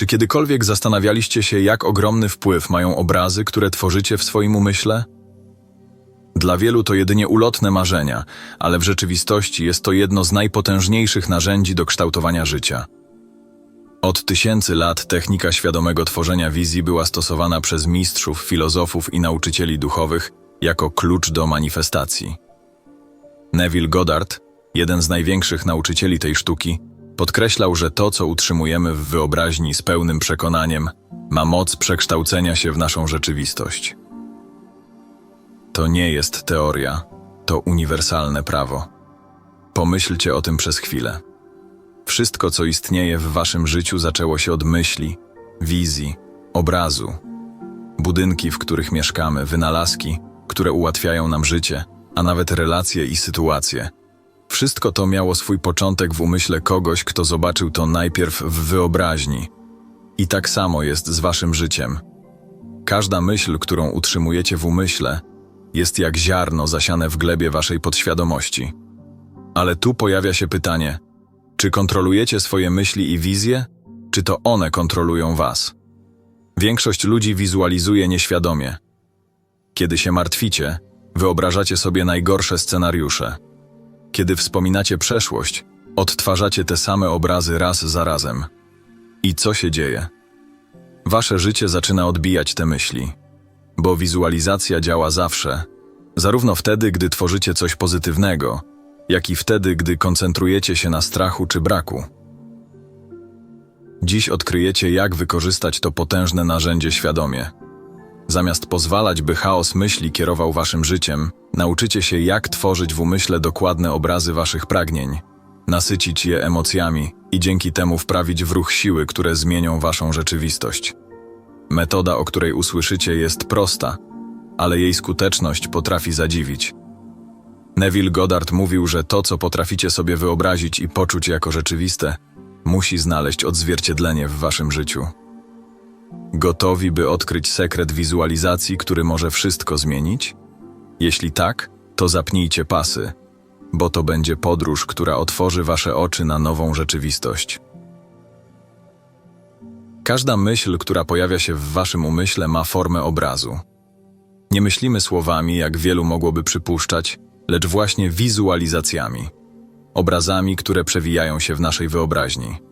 Czy kiedykolwiek zastanawialiście się, jak ogromny wpływ mają obrazy, które tworzycie w swoim umyśle? Dla wielu to jedynie ulotne marzenia, ale w rzeczywistości jest to jedno z najpotężniejszych narzędzi do kształtowania życia. Od tysięcy lat technika świadomego tworzenia wizji była stosowana przez mistrzów, filozofów i nauczycieli duchowych jako klucz do manifestacji. Neville Goddard, jeden z największych nauczycieli tej sztuki, podkreślał, że to, co utrzymujemy w wyobraźni z pełnym przekonaniem, ma moc przekształcenia się w naszą rzeczywistość. To nie jest teoria, to uniwersalne prawo. Pomyślcie o tym przez chwilę. Wszystko, co istnieje w waszym życiu, zaczęło się od myśli, wizji, obrazu. Budynki, w których mieszkamy, wynalazki, które ułatwiają nam życie, a nawet relacje i sytuacje. Wszystko to miało swój początek w umyśle kogoś, kto zobaczył to najpierw w wyobraźni. I tak samo jest z waszym życiem. Każda myśl, którą utrzymujecie w umyśle, jest jak ziarno zasiane w glebie waszej podświadomości. Ale tu pojawia się pytanie: czy kontrolujecie swoje myśli i wizje, czy to one kontrolują was? Większość ludzi wizualizuje nieświadomie. Kiedy się martwicie, wyobrażacie sobie najgorsze scenariusze. Kiedy wspominacie przeszłość, odtwarzacie te same obrazy raz za razem. I co się dzieje? Wasze życie zaczyna odbijać te myśli, bo wizualizacja działa zawsze, zarówno wtedy, gdy tworzycie coś pozytywnego, jak i wtedy, gdy koncentrujecie się na strachu czy braku. Dziś odkryjecie, jak wykorzystać to potężne narzędzie świadomie. Zamiast pozwalać, by chaos myśli kierował waszym życiem, nauczycie się, jak tworzyć w umyśle dokładne obrazy waszych pragnień, nasycić je emocjami i dzięki temu wprawić w ruch siły, które zmienią waszą rzeczywistość. Metoda, o której usłyszycie, jest prosta, ale jej skuteczność potrafi zadziwić. Neville Goddard mówił, że to, co potraficie sobie wyobrazić i poczuć jako rzeczywiste, musi znaleźć odzwierciedlenie w waszym życiu. Gotowi, by odkryć sekret wizualizacji, który może wszystko zmienić? Jeśli tak, to zapnijcie pasy, bo to będzie podróż, która otworzy wasze oczy na nową rzeczywistość. Każda myśl, która pojawia się w waszym umyśle, ma formę obrazu. Nie myślimy słowami, jak wielu mogłoby przypuszczać, lecz właśnie wizualizacjami, obrazami, które przewijają się w naszej wyobraźni.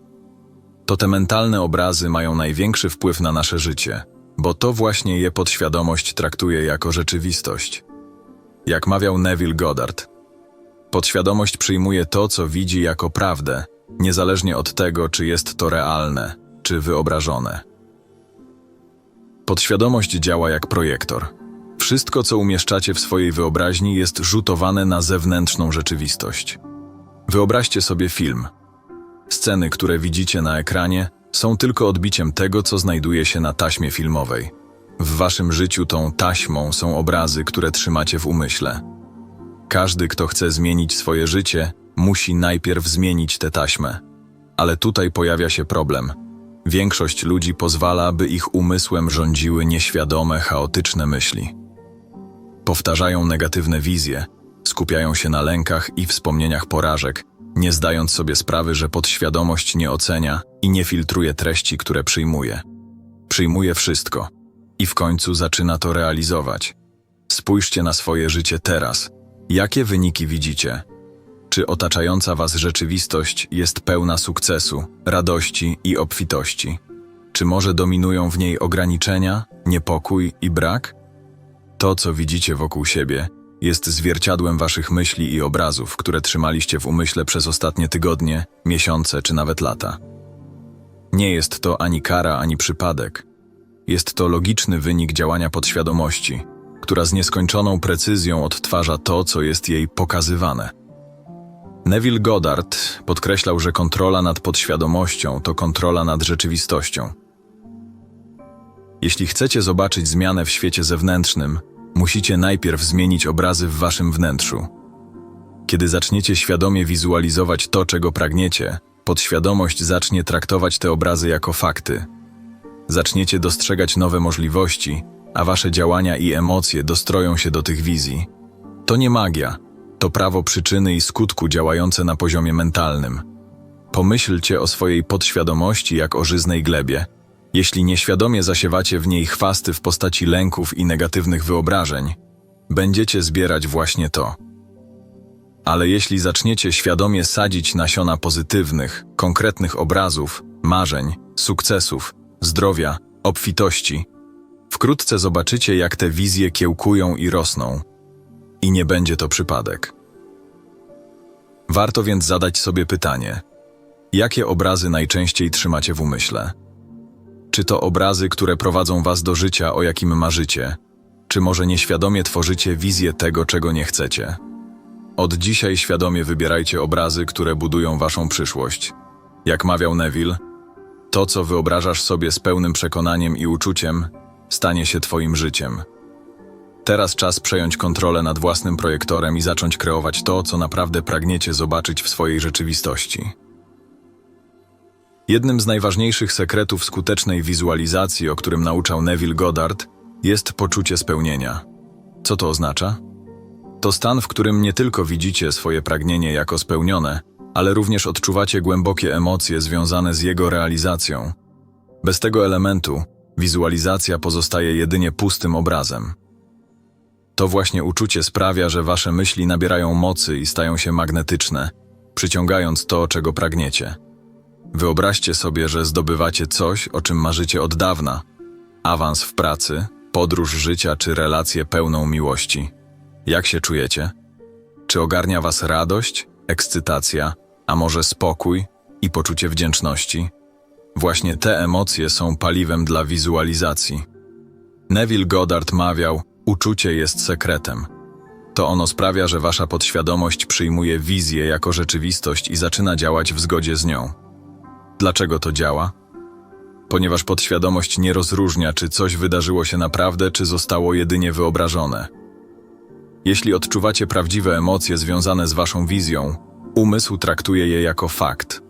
To te mentalne obrazy mają największy wpływ na nasze życie, bo to właśnie je podświadomość traktuje jako rzeczywistość. Jak mawiał Neville Goddard, podświadomość przyjmuje to, co widzi jako prawdę, niezależnie od tego, czy jest to realne, czy wyobrażone. Podświadomość działa jak projektor. Wszystko, co umieszczacie w swojej wyobraźni, jest rzutowane na zewnętrzną rzeczywistość. Wyobraźcie sobie film. Sceny, które widzicie na ekranie, są tylko odbiciem tego, co znajduje się na taśmie filmowej. W waszym życiu tą taśmą są obrazy, które trzymacie w umyśle. Każdy, kto chce zmienić swoje życie, musi najpierw zmienić tę taśmę. Ale tutaj pojawia się problem. Większość ludzi pozwala, by ich umysłem rządziły nieświadome, chaotyczne myśli. Powtarzają negatywne wizje, skupiają się na lękach i wspomnieniach porażek, nie zdając sobie sprawy, że podświadomość nie ocenia i nie filtruje treści, które przyjmuje. Przyjmuje wszystko i w końcu zaczyna to realizować. Spójrzcie na swoje życie teraz. Jakie wyniki widzicie? Czy otaczająca was rzeczywistość jest pełna sukcesu, radości i obfitości? Czy może dominują w niej ograniczenia, niepokój i brak? To, co widzicie wokół siebie, jest zwierciadłem waszych myśli i obrazów, które trzymaliście w umyśle przez ostatnie tygodnie, miesiące czy nawet lata. Nie jest to ani kara, ani przypadek. Jest to logiczny wynik działania podświadomości, która z nieskończoną precyzją odtwarza to, co jest jej pokazywane. Neville Goddard podkreślał, że kontrola nad podświadomością to kontrola nad rzeczywistością. Jeśli chcecie zobaczyć zmianę w świecie zewnętrznym, musicie najpierw zmienić obrazy w waszym wnętrzu. Kiedy zaczniecie świadomie wizualizować to, czego pragniecie, podświadomość zacznie traktować te obrazy jako fakty. Zaczniecie dostrzegać nowe możliwości, a wasze działania i emocje dostroją się do tych wizji. To nie magia, to prawo przyczyny i skutku działające na poziomie mentalnym. Pomyślcie o swojej podświadomości jak o żyznej glebie, Jeśli nieświadomie zasiewacie w niej chwasty w postaci lęków i negatywnych wyobrażeń, będziecie zbierać właśnie to. Ale jeśli zaczniecie świadomie sadzić nasiona pozytywnych, konkretnych obrazów, marzeń, sukcesów, zdrowia, obfitości, wkrótce zobaczycie, jak te wizje kiełkują i rosną. I nie będzie to przypadek. Warto więc zadać sobie pytanie: jakie obrazy najczęściej trzymacie w umyśle? Czy to obrazy, które prowadzą was do życia, o jakim marzycie? Czy może nieświadomie tworzycie wizję tego, czego nie chcecie? Od dzisiaj świadomie wybierajcie obrazy, które budują waszą przyszłość. Jak mawiał Neville, to, co wyobrażasz sobie z pełnym przekonaniem i uczuciem, stanie się twoim życiem. Teraz czas przejąć kontrolę nad własnym projektorem i zacząć kreować to, co naprawdę pragniecie zobaczyć w swojej rzeczywistości. Jednym z najważniejszych sekretów skutecznej wizualizacji, o którym nauczał Neville Goddard, jest poczucie spełnienia. Co to oznacza? To stan, w którym nie tylko widzicie swoje pragnienie jako spełnione, ale również odczuwacie głębokie emocje związane z jego realizacją. Bez tego elementu wizualizacja pozostaje jedynie pustym obrazem. To właśnie uczucie sprawia, że wasze myśli nabierają mocy i stają się magnetyczne, przyciągając to, czego pragniecie. Wyobraźcie sobie, że zdobywacie coś, o czym marzycie od dawna: awans w pracy, podróż życia czy relację pełną miłości. Jak się czujecie? Czy ogarnia was radość, ekscytacja, a może spokój i poczucie wdzięczności? Właśnie te emocje są paliwem dla wizualizacji. Neville Goddard mawiał: Uczucie jest sekretem. To ono sprawia, że wasza podświadomość przyjmuje wizję jako rzeczywistość i zaczyna działać w zgodzie z nią. Dlaczego to działa? Ponieważ podświadomość nie rozróżnia, czy coś wydarzyło się naprawdę, czy zostało jedynie wyobrażone. Jeśli odczuwacie prawdziwe emocje związane z waszą wizją, umysł traktuje je jako fakt.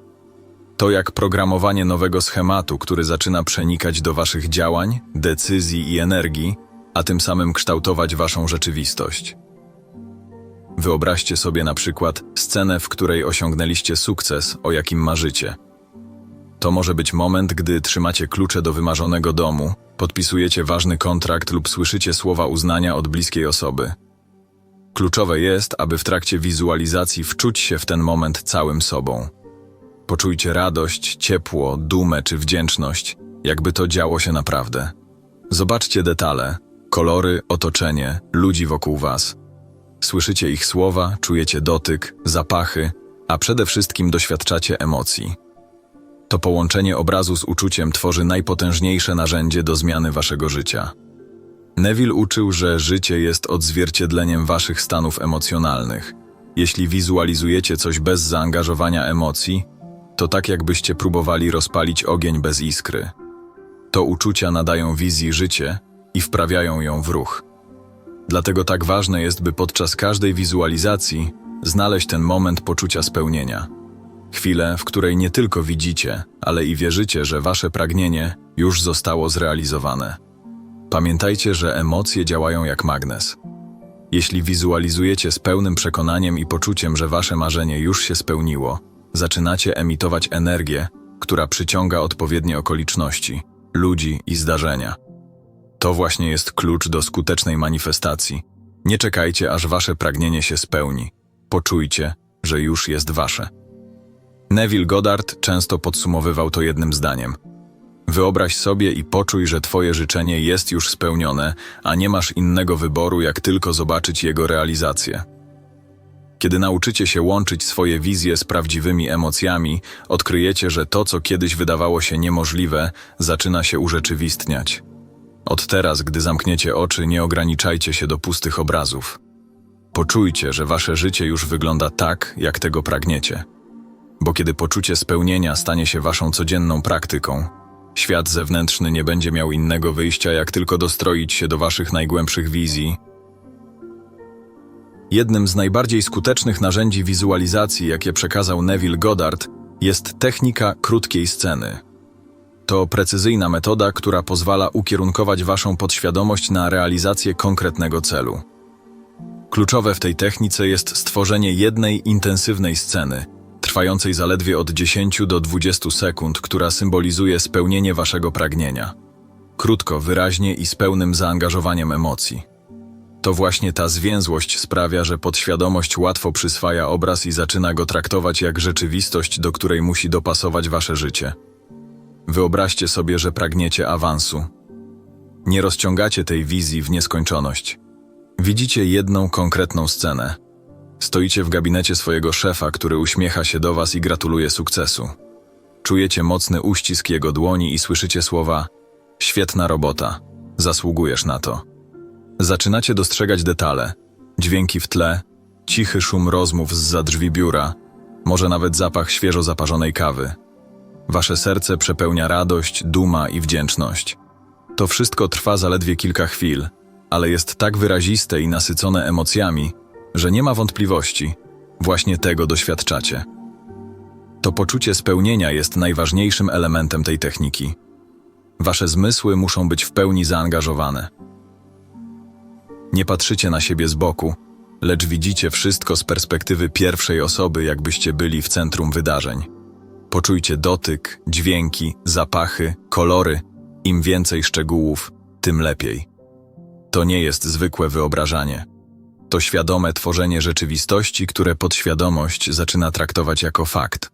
To jak programowanie nowego schematu, który zaczyna przenikać do waszych działań, decyzji i energii, a tym samym kształtować waszą rzeczywistość. Wyobraźcie sobie na przykład scenę, w której osiągnęliście sukces, o jakim marzycie. To może być moment, gdy trzymacie klucze do wymarzonego domu, podpisujecie ważny kontrakt lub słyszycie słowa uznania od bliskiej osoby. Kluczowe jest, aby w trakcie wizualizacji wczuć się w ten moment całym sobą. Poczujcie radość, ciepło, dumę czy wdzięczność, jakby to działo się naprawdę. Zobaczcie detale, kolory, otoczenie, ludzi wokół was. Słyszycie ich słowa, czujecie dotyk, zapachy, a przede wszystkim doświadczacie emocji. To połączenie obrazu z uczuciem tworzy najpotężniejsze narzędzie do zmiany waszego życia. Neville uczył, że życie jest odzwierciedleniem waszych stanów emocjonalnych. Jeśli wizualizujecie coś bez zaangażowania emocji, to tak jakbyście próbowali rozpalić ogień bez iskry. To uczucia nadają wizji życie i wprawiają ją w ruch. Dlatego tak ważne jest, by podczas każdej wizualizacji znaleźć ten moment poczucia spełnienia. Chwilę, w której nie tylko widzicie, ale i wierzycie, że wasze pragnienie już zostało zrealizowane. Pamiętajcie, że emocje działają jak magnes. Jeśli wizualizujecie z pełnym przekonaniem i poczuciem, że wasze marzenie już się spełniło, zaczynacie emitować energię, która przyciąga odpowiednie okoliczności, ludzi i zdarzenia. To właśnie jest klucz do skutecznej manifestacji. Nie czekajcie, aż wasze pragnienie się spełni. Poczujcie, że już jest wasze. Neville Goddard często podsumowywał to jednym zdaniem. Wyobraź sobie i poczuj, że twoje życzenie jest już spełnione, a nie masz innego wyboru, jak tylko zobaczyć jego realizację. Kiedy nauczycie się łączyć swoje wizje z prawdziwymi emocjami, odkryjecie, że to, co kiedyś wydawało się niemożliwe, zaczyna się urzeczywistniać. Od teraz, gdy zamkniecie oczy, nie ograniczajcie się do pustych obrazów. Poczujcie, że wasze życie już wygląda tak, jak tego pragniecie. Bo kiedy poczucie spełnienia stanie się waszą codzienną praktyką, świat zewnętrzny nie będzie miał innego wyjścia, jak tylko dostroić się do waszych najgłębszych wizji. Jednym z najbardziej skutecznych narzędzi wizualizacji, jakie przekazał Neville Goddard, jest technika krótkiej sceny. To precyzyjna metoda, która pozwala ukierunkować waszą podświadomość na realizację konkretnego celu. Kluczowe w tej technice jest stworzenie jednej intensywnej sceny – trwającej zaledwie od 10 do 20 sekund, która symbolizuje spełnienie waszego pragnienia. Krótko, wyraźnie i z pełnym zaangażowaniem emocji. To właśnie ta zwięzłość sprawia, że podświadomość łatwo przyswaja obraz i zaczyna go traktować jak rzeczywistość, do której musi dopasować wasze życie. Wyobraźcie sobie, że pragniecie awansu. Nie rozciągacie tej wizji w nieskończoność. Widzicie jedną konkretną scenę. Stoicie w gabinecie swojego szefa, który uśmiecha się do was i gratuluje sukcesu. Czujecie mocny uścisk jego dłoni i słyszycie słowa: Świetna robota, zasługujesz na to. Zaczynacie dostrzegać detale, dźwięki w tle, cichy szum rozmów z za drzwi biura, może nawet zapach świeżo zaparzonej kawy. Wasze serce przepełnia radość, duma i wdzięczność. To wszystko trwa zaledwie kilka chwil, ale jest tak wyraziste i nasycone emocjami, że nie ma wątpliwości, właśnie tego doświadczacie. To poczucie spełnienia jest najważniejszym elementem tej techniki. Wasze zmysły muszą być w pełni zaangażowane. Nie patrzycie na siebie z boku, lecz widzicie wszystko z perspektywy pierwszej osoby, jakbyście byli w centrum wydarzeń. Poczujcie dotyk, dźwięki, zapachy, kolory. Im więcej szczegółów, tym lepiej. To nie jest zwykłe wyobrażanie. To świadome tworzenie rzeczywistości, które podświadomość zaczyna traktować jako fakt.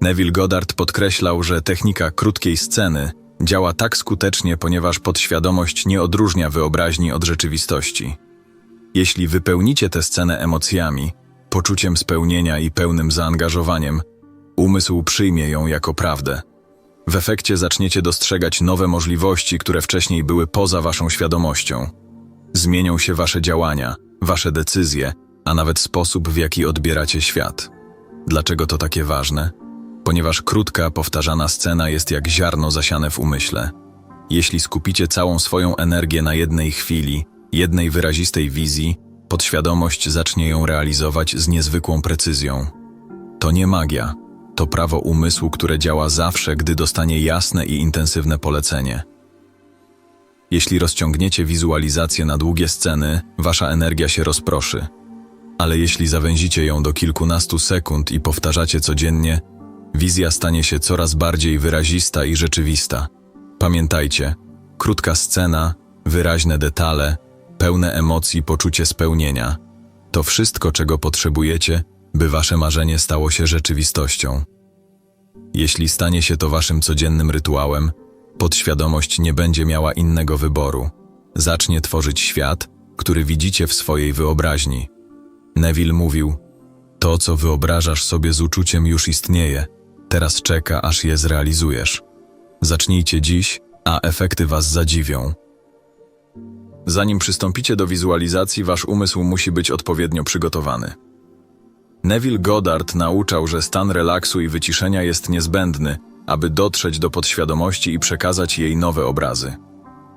Neville Goddard podkreślał, że technika krótkiej sceny działa tak skutecznie, ponieważ podświadomość nie odróżnia wyobraźni od rzeczywistości. Jeśli wypełnicie tę scenę emocjami, poczuciem spełnienia i pełnym zaangażowaniem, umysł przyjmie ją jako prawdę. W efekcie zaczniecie dostrzegać nowe możliwości, które wcześniej były poza waszą świadomością. Zmienią się wasze działania, wasze decyzje, a nawet sposób, w jaki odbieracie świat. Dlaczego to takie ważne? Ponieważ krótka, powtarzana scena jest jak ziarno zasiane w umyśle. Jeśli skupicie całą swoją energię na jednej chwili, jednej wyrazistej wizji, podświadomość zacznie ją realizować z niezwykłą precyzją. To nie magia, to prawo umysłu, które działa zawsze, gdy dostanie jasne i intensywne polecenie. Jeśli rozciągniecie wizualizację na długie sceny, wasza energia się rozproszy. Ale jeśli zawęzicie ją do kilkunastu sekund i powtarzacie codziennie, wizja stanie się coraz bardziej wyrazista i rzeczywista. Pamiętajcie, krótka scena, wyraźne detale, pełne emocji, poczucie spełnienia to wszystko, czego potrzebujecie, by wasze marzenie stało się rzeczywistością. Jeśli stanie się to waszym codziennym rytuałem, podświadomość nie będzie miała innego wyboru. Zacznie tworzyć świat, który widzicie w swojej wyobraźni. Neville mówił: To, co wyobrażasz sobie z uczuciem, już istnieje. Teraz czeka, aż je zrealizujesz. Zacznijcie dziś, a efekty was zadziwią. Zanim przystąpicie do wizualizacji, wasz umysł musi być odpowiednio przygotowany. Neville Goddard nauczał, że stan relaksu i wyciszenia jest niezbędny, aby dotrzeć do podświadomości i przekazać jej nowe obrazy.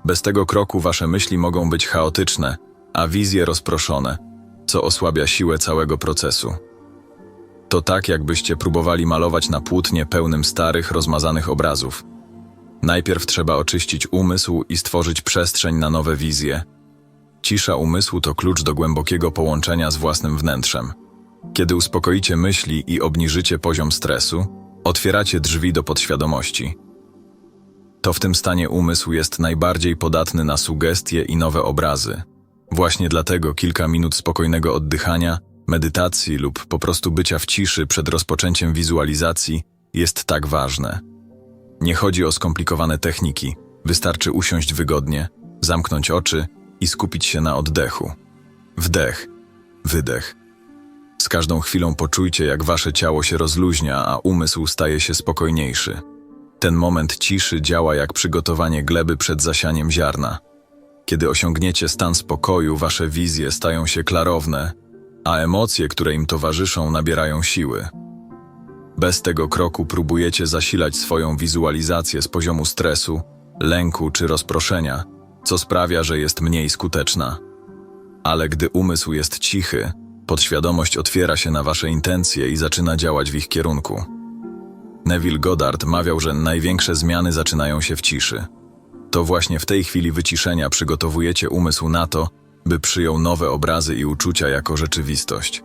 Bez tego kroku wasze myśli mogą być chaotyczne, a wizje rozproszone, co osłabia siłę całego procesu. To tak, jakbyście próbowali malować na płótnie pełnym starych, rozmazanych obrazów. Najpierw trzeba oczyścić umysł i stworzyć przestrzeń na nowe wizje. Cisza umysłu to klucz do głębokiego połączenia z własnym wnętrzem. Kiedy uspokoicie myśli i obniżycie poziom stresu, otwieracie drzwi do podświadomości. To w tym stanie umysł jest najbardziej podatny na sugestie i nowe obrazy. Właśnie dlatego kilka minut spokojnego oddychania, medytacji lub po prostu bycia w ciszy przed rozpoczęciem wizualizacji jest tak ważne. Nie chodzi o skomplikowane techniki, wystarczy usiąść wygodnie, zamknąć oczy i skupić się na oddechu. Wdech, wydech. Z każdą chwilą poczujcie, jak wasze ciało się rozluźnia, a umysł staje się spokojniejszy. Ten moment ciszy działa jak przygotowanie gleby przed zasianiem ziarna. Kiedy osiągniecie stan spokoju, wasze wizje stają się klarowne, a emocje, które im towarzyszą, nabierają siły. Bez tego kroku próbujecie zasilać swoją wizualizację z poziomu stresu, lęku czy rozproszenia, co sprawia, że jest mniej skuteczna. Ale gdy umysł jest cichy, podświadomość otwiera się na wasze intencje i zaczyna działać w ich kierunku. Neville Goddard mawiał, że największe zmiany zaczynają się w ciszy. To właśnie w tej chwili wyciszenia przygotowujecie umysł na to, by przyjął nowe obrazy i uczucia jako rzeczywistość.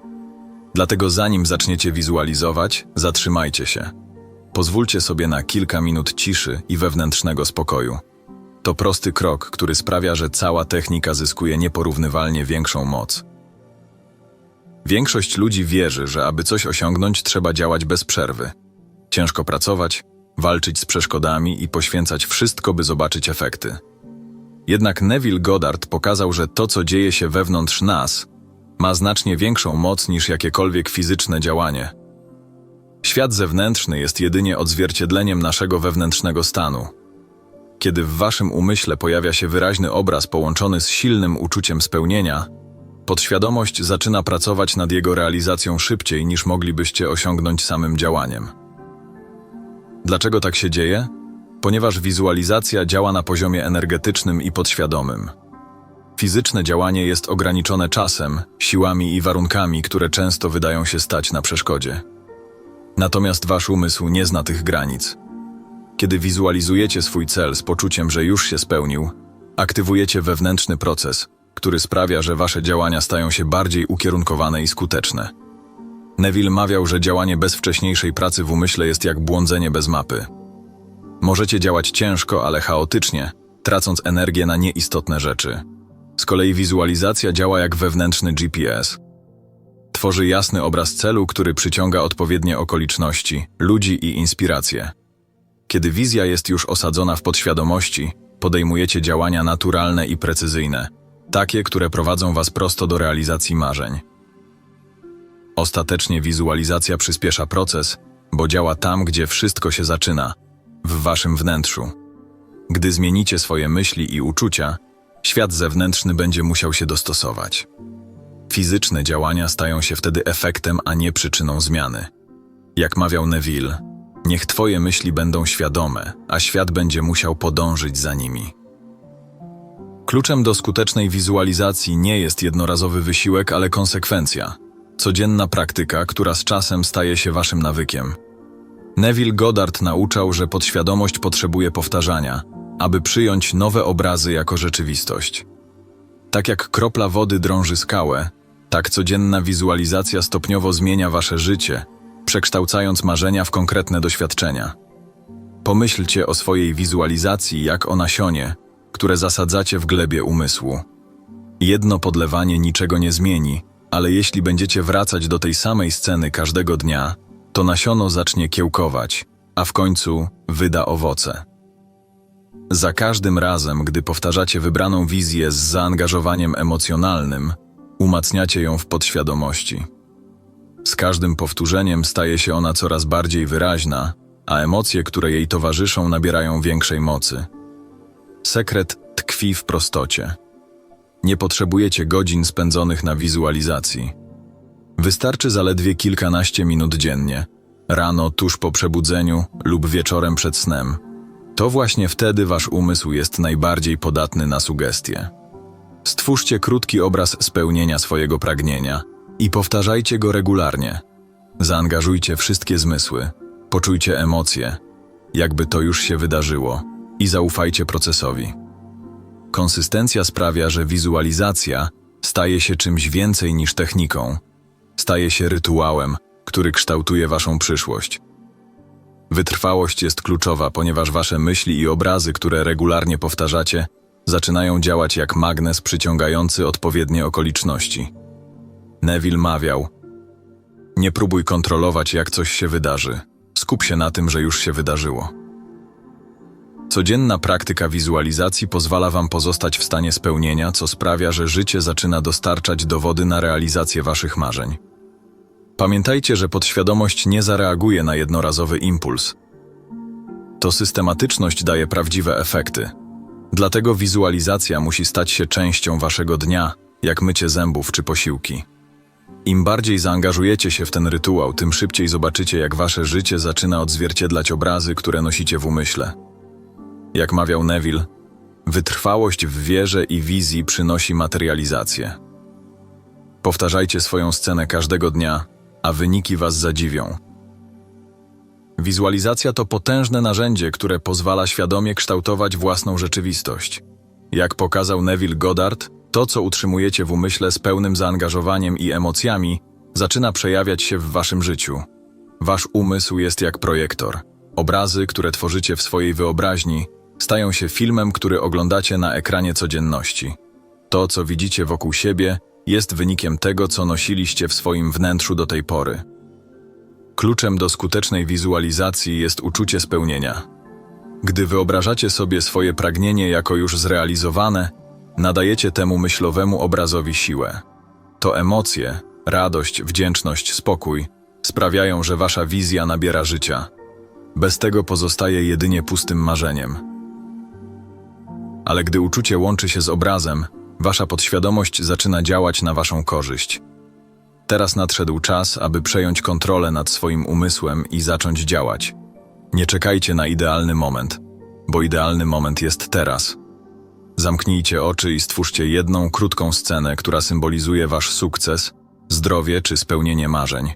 Dlatego zanim zaczniecie wizualizować, zatrzymajcie się. Pozwólcie sobie na kilka minut ciszy i wewnętrznego spokoju. To prosty krok, który sprawia, że cała technika zyskuje nieporównywalnie większą moc. Większość ludzi wierzy, że aby coś osiągnąć, trzeba działać bez przerwy. Ciężko pracować, walczyć z przeszkodami i poświęcać wszystko, by zobaczyć efekty. Jednak Neville Goddard pokazał, że to, co dzieje się wewnątrz nas, ma znacznie większą moc niż jakiekolwiek fizyczne działanie. Świat zewnętrzny jest jedynie odzwierciedleniem naszego wewnętrznego stanu. Kiedy w waszym umyśle pojawia się wyraźny obraz połączony z silnym uczuciem spełnienia, podświadomość zaczyna pracować nad jego realizacją szybciej niż moglibyście osiągnąć samym działaniem. Dlaczego tak się dzieje? Ponieważ wizualizacja działa na poziomie energetycznym i podświadomym. Fizyczne działanie jest ograniczone czasem, siłami i warunkami, które często wydają się stać na przeszkodzie. Natomiast wasz umysł nie zna tych granic. Kiedy wizualizujecie swój cel z poczuciem, że już się spełnił, aktywujecie wewnętrzny proces, który sprawia, że wasze działania stają się bardziej ukierunkowane i skuteczne. Neville mawiał, że działanie bez wcześniejszej pracy w umyśle jest jak błądzenie bez mapy. Możecie działać ciężko, ale chaotycznie, tracąc energię na nieistotne rzeczy. Z kolei wizualizacja działa jak wewnętrzny GPS. Tworzy jasny obraz celu, który przyciąga odpowiednie okoliczności, ludzi i inspiracje. Kiedy wizja jest już osadzona w podświadomości, podejmujecie działania naturalne i precyzyjne, takie, które prowadzą was prosto do realizacji marzeń. Ostatecznie wizualizacja przyspiesza proces, bo działa tam, gdzie wszystko się zaczyna w waszym wnętrzu. Gdy zmienicie swoje myśli i uczucia, świat zewnętrzny będzie musiał się dostosować. Fizyczne działania stają się wtedy efektem, a nie przyczyną zmiany. Jak mawiał Neville, niech twoje myśli będą świadome, a świat będzie musiał podążyć za nimi. Kluczem do skutecznej wizualizacji nie jest jednorazowy wysiłek, ale konsekwencja. Codzienna praktyka, która z czasem staje się waszym nawykiem. Neville Goddard nauczał, że podświadomość potrzebuje powtarzania, aby przyjąć nowe obrazy jako rzeczywistość. Tak jak kropla wody drąży skałę, tak codzienna wizualizacja stopniowo zmienia wasze życie, przekształcając marzenia w konkretne doświadczenia. Pomyślcie o swojej wizualizacji jak o nasionie, które zasadzacie w glebie umysłu. Jedno podlewanie niczego nie zmieni, ale jeśli będziecie wracać do tej samej sceny każdego dnia, to nasiono zacznie kiełkować, a w końcu wyda owoce. Za każdym razem, gdy powtarzacie wybraną wizję z zaangażowaniem emocjonalnym, umacniacie ją w podświadomości. Z każdym powtórzeniem staje się ona coraz bardziej wyraźna, a emocje, które jej towarzyszą, nabierają większej mocy. Sekret tkwi w prostocie. Nie potrzebujecie godzin spędzonych na wizualizacji. Wystarczy zaledwie kilkanaście minut dziennie, rano tuż po przebudzeniu lub wieczorem przed snem. To właśnie wtedy wasz umysł jest najbardziej podatny na sugestie. Stwórzcie krótki obraz spełnienia swojego pragnienia i powtarzajcie go regularnie. Zaangażujcie wszystkie zmysły, poczujcie emocje, jakby to już się wydarzyło i zaufajcie procesowi. Konsystencja sprawia, że wizualizacja staje się czymś więcej niż techniką. Staje się rytuałem, który kształtuje waszą przyszłość. Wytrwałość jest kluczowa, ponieważ wasze myśli i obrazy, które regularnie powtarzacie, zaczynają działać jak magnes przyciągający odpowiednie okoliczności. Neville mawiał: Nie próbuj kontrolować, jak coś się wydarzy. Skup się na tym, że już się wydarzyło. Codzienna praktyka wizualizacji pozwala Wam pozostać w stanie spełnienia, co sprawia, że życie zaczyna dostarczać dowody na realizację Waszych marzeń. Pamiętajcie, że podświadomość nie zareaguje na jednorazowy impuls. To systematyczność daje prawdziwe efekty. Dlatego wizualizacja musi stać się częścią Waszego dnia, jak mycie zębów czy posiłki. Im bardziej zaangażujecie się w ten rytuał, tym szybciej zobaczycie, jak Wasze życie zaczyna odzwierciedlać obrazy, które nosicie w umyśle. Jak mawiał Neville, wytrwałość w wierze i wizji przynosi materializację. Powtarzajcie swoją scenę każdego dnia, a wyniki was zadziwią. Wizualizacja to potężne narzędzie, które pozwala świadomie kształtować własną rzeczywistość. Jak pokazał Neville Goddard, to co utrzymujecie w umyśle z pełnym zaangażowaniem i emocjami, zaczyna przejawiać się w waszym życiu. Wasz umysł jest jak projektor. Obrazy, które tworzycie w swojej wyobraźni, stają się filmem, który oglądacie na ekranie codzienności. To, co widzicie wokół siebie, jest wynikiem tego, co nosiliście w swoim wnętrzu do tej pory. Kluczem do skutecznej wizualizacji jest uczucie spełnienia. Gdy wyobrażacie sobie swoje pragnienie jako już zrealizowane, nadajecie temu myślowemu obrazowi siłę. To emocje, radość, wdzięczność, spokój sprawiają, że wasza wizja nabiera życia. Bez tego pozostaje jedynie pustym marzeniem. Ale gdy uczucie łączy się z obrazem, wasza podświadomość zaczyna działać na waszą korzyść. Teraz nadszedł czas, aby przejąć kontrolę nad swoim umysłem i zacząć działać. Nie czekajcie na idealny moment, bo idealny moment jest teraz. Zamknijcie oczy i stwórzcie jedną krótką scenę, która symbolizuje wasz sukces, zdrowie czy spełnienie marzeń.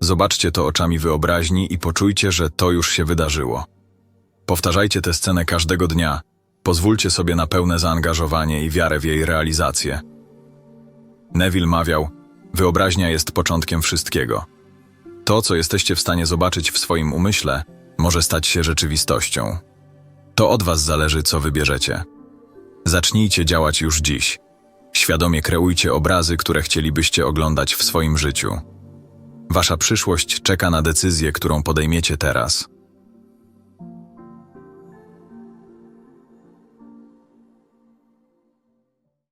Zobaczcie to oczami wyobraźni i poczujcie, że to już się wydarzyło. Powtarzajcie tę scenę każdego dnia. Pozwólcie sobie na pełne zaangażowanie i wiarę w jej realizację. Neville mawiał: Wyobraźnia jest początkiem wszystkiego. To, co jesteście w stanie zobaczyć w swoim umyśle, może stać się rzeczywistością. To od Was zależy, co wybierzecie. Zacznijcie działać już dziś. Świadomie kreujcie obrazy, które chcielibyście oglądać w swoim życiu. Wasza przyszłość czeka na decyzję, którą podejmiecie teraz.